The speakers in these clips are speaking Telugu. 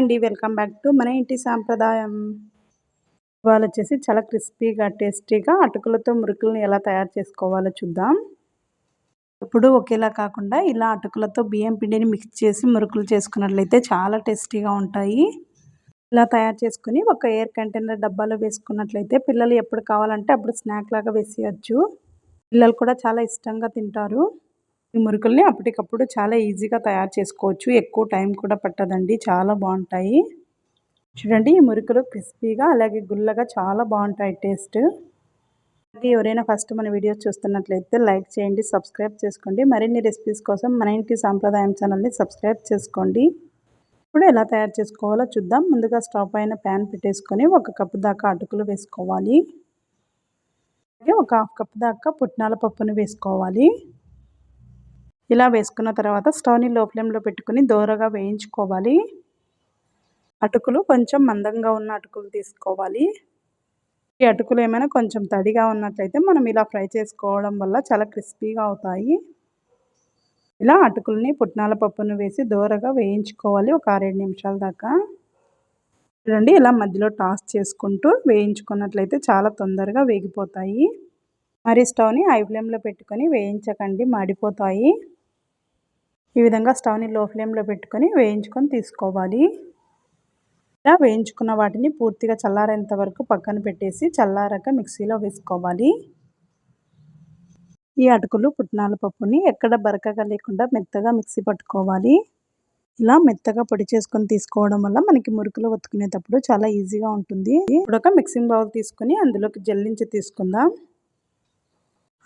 అండి వెల్కమ్ బ్యాక్ టు మన ఇంటి సాంప్రదాయం. ఇవాళ వచ్చేసి చాలా క్రిస్పీగా టేస్టీగా అటుకులతో మురుకులను ఎలా తయారు చేసుకోవాలో చూద్దాం. ఇప్పుడు ఒకేలా కాకుండా ఇలా అటుకులతో బియ్యం పిండిని మిక్స్ చేసి మురుకులు చేసుకున్నట్లయితే చాలా టేస్టీగా ఉంటాయి. ఇలా తయారు చేసుకుని ఒక ఎయిర్ కంటైనర్ డబ్బాలో వేసుకున్నట్లయితే పిల్లలు ఎప్పుడు కావాలంటే అప్పుడు స్నాక్ లాగా వేసేయచ్చు. పిల్లలు కూడా చాలా ఇష్టంగా తింటారు. ఈ మురుకుల్ని అప్పటికప్పుడు చాలా ఈజీగా తయారు చేసుకోవచ్చు. ఎక్కువ టైం కూడా పట్టదండి. చాలా బాగుంటాయి. చూడండి ఈ మురుకులు క్రిస్పీగా అలాగే గుల్లగా చాలా బాగుంటాయి టేస్ట్. ఎవరైనా ఫస్ట్ మన వీడియోస్ చూస్తున్నట్లయితే లైక్ చేయండి సబ్స్క్రైబ్ చేసుకోండి. మరిన్ని రెసిపీస్ కోసం మన ఇంటి సాంప్రదాయం ఛానల్ని సబ్స్క్రైబ్ చేసుకోండి. ఇప్పుడు ఎలా తయారు చేసుకోవాలో చూద్దాం. ముందుగా స్టవ్ పైన ప్యాన్ పెట్టేసుకొని ఒక కప్పు దాకా అటుకులు వేసుకోవాలి. అలాగే ఒక హాఫ్ కప్ దాకా పుట్నాల పప్పును వేసుకోవాలి. ఇలా వేసుకున్న తర్వాత స్టవ్ని లో ఫ్లేమ్లో పెట్టుకుని దోరగా వేయించుకోవాలి. అటుకులు కొంచెం మందంగా ఉన్న అటుకులు తీసుకోవాలి. ఈ అటుకులు ఏమైనా కొంచెం తడిగా ఉన్నట్లయితే మనం ఇలా ఫ్రై చేసుకోవడం వల్ల చాలా క్రిస్పీగా అవుతాయి. ఇలా అటుకుల్ని పుట్నాల పప్పును వేసి దోరగా వేయించుకోవాలి ఒక ఆరేడు నిమిషాల దాకా. చూడండి ఇలా మధ్యలో టాస్ చేసుకుంటూ వేయించుకున్నట్లయితే చాలా తొందరగా వేగిపోతాయి. మరి స్టవ్ని ఐ ఫ్లేమ్లో పెట్టుకొని వేయించకండి మాడిపోతాయి. ఈ విధంగా స్టవ్ని లో ఫ్లేమ్లో పెట్టుకొని వేయించుకొని తీసుకోవాలి. ఇలా వేయించుకున్న వాటిని పూర్తిగా చల్లారేంత వరకు పక్కన పెట్టేసి చల్లారాక మిక్సీలో వేసుకోవాలి. ఈ అటుకులు పుట్నాల పప్పుని ఎక్కడ బరకగా లేకుండా మెత్తగా మిక్సీ పట్టుకోవాలి. ఇలా మెత్తగా పొడి చేసుకొని తీసుకోవడం వల్ల మనకి మురుకులు ఒత్తుకునేటప్పుడు చాలా ఈజీగా ఉంటుంది. ఇప్పుడు ఒక మిక్సింగ్ బౌల్ తీసుకుని అందులోకి జల్లించి తీసుకుందాం.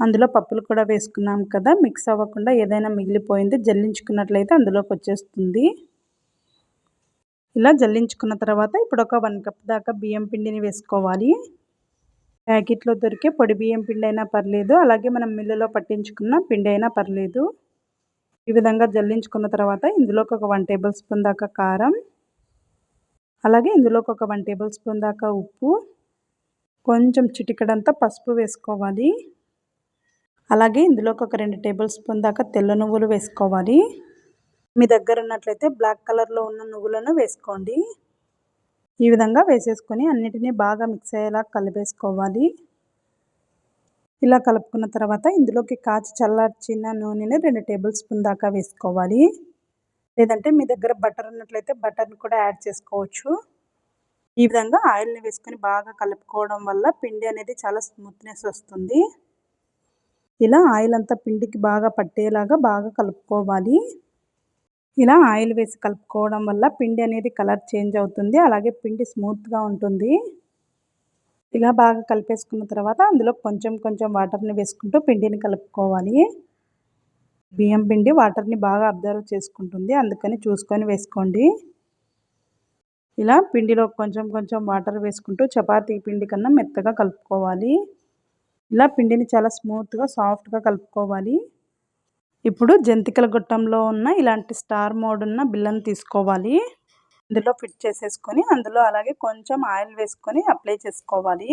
అందులో పప్పులు కూడా వేసుకున్నాం కదా మిక్స్ అవ్వకుండా ఏదైనా మిగిలిపోయింది జల్లించుకున్నట్లయితే అందులోకి వచ్చేస్తుంది. ఇలా జల్లించుకున్న తర్వాత ఇప్పుడు ఒక వన్ కప్ దాకా బియ్యం పిండిని వేసుకోవాలి. ప్యాకెట్లో దొరికే పొడి బియ్యం పిండి అయినా పర్లేదు అలాగే మనం మిల్లులో పట్టించుకున్న పిండి అయినా పర్లేదు. ఈ విధంగా జల్లించుకున్న తర్వాత ఇందులోకి ఒక వన్ టేబుల్ స్పూన్ దాకా కారం అలాగే ఇందులోకి ఒక వన్ టేబుల్ స్పూన్ దాకా ఉప్పు కొంచెం చిటికడంతా పసుపు వేసుకోవాలి. అలాగే ఇందులోకి ఒక రెండు టేబుల్ స్పూన్ దాకా తెల్ల నువ్వులు వేసుకోవాలి. మీ దగ్గర ఉన్నట్లయితే బ్లాక్ కలర్లో ఉన్న నువ్వులను వేసుకోండి. ఈ విధంగా వేసేసుకొని అన్నిటినీ బాగా మిక్స్ అయ్యేలా కలిపేసుకోవాలి. ఇలా కలుపుకున్న తర్వాత ఇందులోకి కాచి చల్లార్చిన నూనెని రెండు టేబుల్ స్పూన్ దాకా వేసుకోవాలి. లేదంటే మీ దగ్గర బటర్ ఉన్నట్లయితే బటర్ని కూడా యాడ్ చేసుకోవచ్చు. ఈ విధంగా ఆయిల్ని వేసుకొని బాగా కలుపుకోవడం వల్ల పిండి అనేది చాలా స్మూత్నెస్ వస్తుంది. ఇలా ఆయిల్ అంతా పిండికి బాగా పట్టేలాగా బాగా కలుపుకోవాలి. ఇలా ఆయిల్ వేసి కలుపుకోవడం వల్ల పిండి అనేది కలర్ చేంజ్ అవుతుంది. అలాగే పిండి స్మూత్గా ఉంటుంది. ఇలా బాగా కలిపేసుకున్న తర్వాత అందులో కొంచెం కొంచెం వాటర్ని వేసుకుంటూ పిండిని కలుపుకోవాలి. బియ్యం పిండి వాటర్ని బాగా అబ్జర్వ్ చేసుకుంటుంది. అందుకని చూసుకొని వేసుకోండి. ఇలా పిండిలో కొంచెం కొంచెం వాటర్ వేసుకుంటూ చపాతీ పిండి కన్నా మెత్తగా కలుపుకోవాలి. ఇలా పిండిని చాలా స్మూత్గా సాఫ్ట్గా కలుపుకోవాలి. ఇప్పుడు జంతికల గుట్టంలో ఉన్న ఇలాంటి స్టార్ మోడ్ ఉన్న బిల్లను తీసుకోవాలి. అందులో ఫిట్ చేసేసుకొని అందులో అలాగే కొంచెం ఆయిల్ వేసుకొని అప్లై చేసుకోవాలి.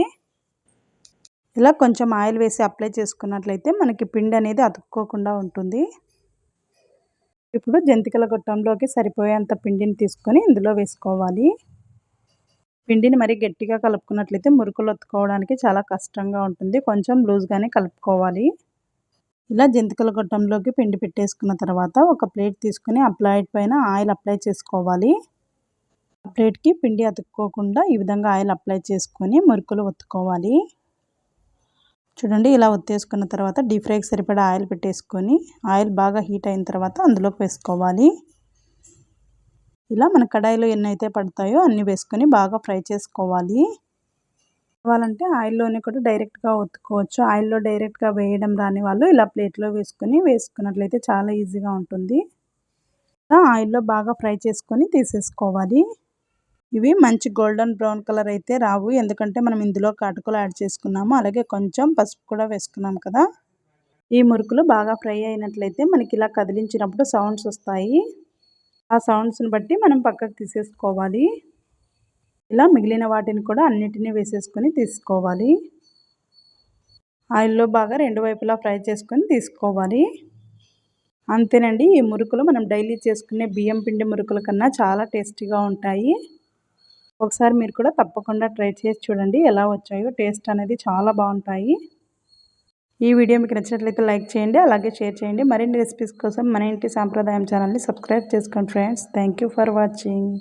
ఇలా కొంచెం ఆయిల్ వేసి అప్లై చేసుకున్నట్లయితే మనకి పిండి అనేది అతుక్కోకుండా ఉంటుంది. ఇప్పుడు జంతికల గొట్టంలోకి సరిపోయేంత పిండిని తీసుకొని ఇందులో వేసుకోవాలి. పిండిని మరీ గట్టిగా కలుపుకున్నట్లయితే మురుకులు ఒత్తుకోవడానికి చాలా కష్టంగా ఉంటుంది. కొంచెం లూజ్గానే కలుపుకోవాలి. ఇలా జంతికల గొట్టంలోకి పిండి పెట్టేసుకున్న తర్వాత ఒక ప్లేట్ తీసుకుని ఆ ప్లేట్ పైన ఆయిల్ అప్లై చేసుకోవాలి. ఆ ప్లేట్కి పిండి అతుక్కోకుండా ఈ విధంగా ఆయిల్ అప్లై చేసుకొని మురుకులు ఒత్తుకోవాలి. చూడండి ఇలా ఒత్తేసుకున్న తర్వాత డీప్ ఫ్రైకి సరిపడా ఆయిల్ పెట్టేసుకొని ఆయిల్ బాగా హీట్ అయిన తర్వాత అందులోకి వేసుకోవాలి. ఇలా మన కడాయిలో ఎన్ని అయితే పడతాయో అన్నీ వేసుకొని బాగా ఫ్రై చేసుకోవాలి. కావాలంటే ఆయిల్లోనే కూడా డైరెక్ట్గా ఒత్తుకోవచ్చు. ఆయిల్లో డైరెక్ట్గా వేయడం రాని వాళ్ళు ఇలా ప్లేట్లో వేసుకొని వేసుకున్నట్లయితే చాలా ఈజీగా ఉంటుంది. ఆయిల్లో బాగా ఫ్రై చేసుకొని తీసేసుకోవాలి. ఇవి మంచి గోల్డెన్ బ్రౌన్ కలర్ అయితే రావు. ఎందుకంటే మనం ఇందులో కాటుకలు యాడ్ చేసుకున్నాము. అలాగే కొంచెం పసుపు కూడా వేసుకున్నాం కదా. ఈ మురుకులు బాగా ఫ్రై అయినట్లయితే మనకి ఇలా కదిలించినప్పుడు సౌండ్స్ వస్తాయి. ఆ సౌండ్స్ని బట్టి మనం పక్కకు తీసేసుకోవాలి. ఇలా మిగిలిన వాటిని కూడా అన్నిటినీ వేసేసుకొని తీసుకోవాలి. ఆయిల్లో బాగా రెండు వైపులా ఫ్రై చేసుకొని తీసుకోవాలి. అంతేనండి ఈ మురుకులు మనం డైలీ చేసుకునే బియ్యం పిండి మురుకుల కన్నా చాలా టేస్టీగా ఉంటాయి. ఒకసారి మీరు కూడా తప్పకుండా ట్రై చేసి చూడండి ఎలా వచ్చాయో టేస్ట్ అనేది చాలా బాగుంటాయి. ఈ వీడియో మీకు నచ్చినట్లయితే లైక్ చేయండి అలాగే షేర్ చేయండి. మరిన్ని రెసిపీస్ కోసం మన ఇంటి సాంప్రదాయం ఛానల్ని సబ్స్క్రైబ్ చేసుకోండి ఫ్రెండ్స్. Thank for watching.